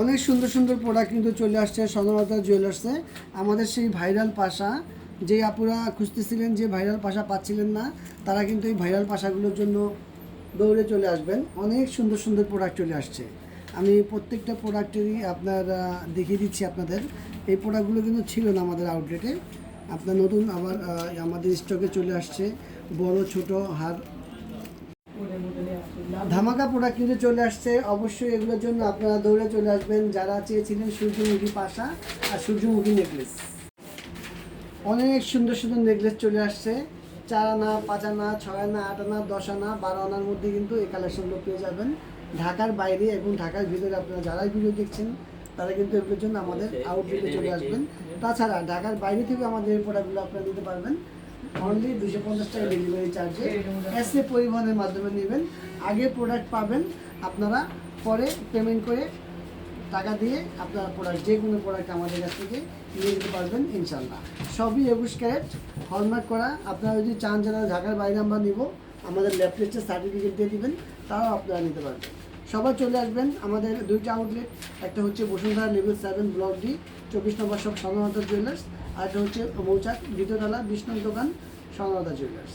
অনেক সুন্দর সুন্দর প্রোডাক্ট কিন্তু চলে আসছে স্বর্ণলতা জুয়েলার্সে আমাদের সেই ভাইরাল পাশা যে আপুরা খুঁজতেছিলেন যে ভাইরাল পাশা পাচ্ছিলেন না, তারা কিন্তু এই ভাইরাল পাশাগুলোর জন্য দৌড়ে চলে আসবেন। অনেক সুন্দর সুন্দর প্রোডাক্ট চলে আসছে। আমি প্রত্যেকটা প্রোডাক্টেরই আপনার দেখিয়ে দিচ্ছি আপনাদের। এই প্রোডাক্টগুলো কিন্তু ছিল না আমাদের আউটলেটে আপনার নতুন আবার আমাদের স্টকে চলে আসছে। বড়, ছোট, হার ধামাকা প্রোডাক্ট কিন্তু চলে আসছে, অবশ্যই এগুলোর জন্য আপনারা দৌড়ে চলে আসবেন। যারা চেয়েছিলেন সূর্যমুখী পাশা আর সূর্যমুখী নেকলেস অনেক সুন্দর সুন্দর নেকলেস চলে আসছে। চার আনা, পাঁচ আনা, ছয় আনা, আট আনা, দশ আনা, বারো আনার মধ্যে কিন্তু এই কালেকশনগুলো পেয়ে যাবেন। ঢাকার বাইরে এবং ঢাকার ভিতরে আপনারা যারাই ভিডিও দেখছেন, তারা কিন্তু এগুলোর জন্য আমাদের আউটলেটে চলে আসবেন। তাছাড়া ঢাকার বাইরে থেকে আমাদের এই প্রোডাক্টগুলো আপনারা নিতে পারবেন। অনলি দুশো পঞ্চাশ টাকা ডেলিভারি চার্জে এসে পরিবহনের মাধ্যমে নেবেন। আগে প্রোডাক্ট পাবেন আপনারা, পরে পেমেন্ট করে টাকা দিয়ে আপনারা প্রোডাক্ট যে কোনো প্রোডাক্ট আমাদের কাছ থেকে নিয়ে নিতে পারবেন ইনশাল্লাহ সবই একুশ ক্যারেট হলমার্ক করা। আপনারা যদি চান যারা ঢাকার বাইরে আমরা নিব, আমাদের ল্যাপটপের সার্টিফিকেট দিয়ে দিবেন, তারাও আপনারা নিতে পারবেন। সবাই চলে আসবেন, আমাদের দুইটা আউটলেট একটা হচ্ছে Bashundhara level seven block D চব্বিশ নম্বর সব স্বর্ণলতা জুয়েলার্স আর এটা হচ্ছে মৌচাক দ্বিতীয়তলা বিষ্ণুর দোকান সংলতা জুয়েলার্স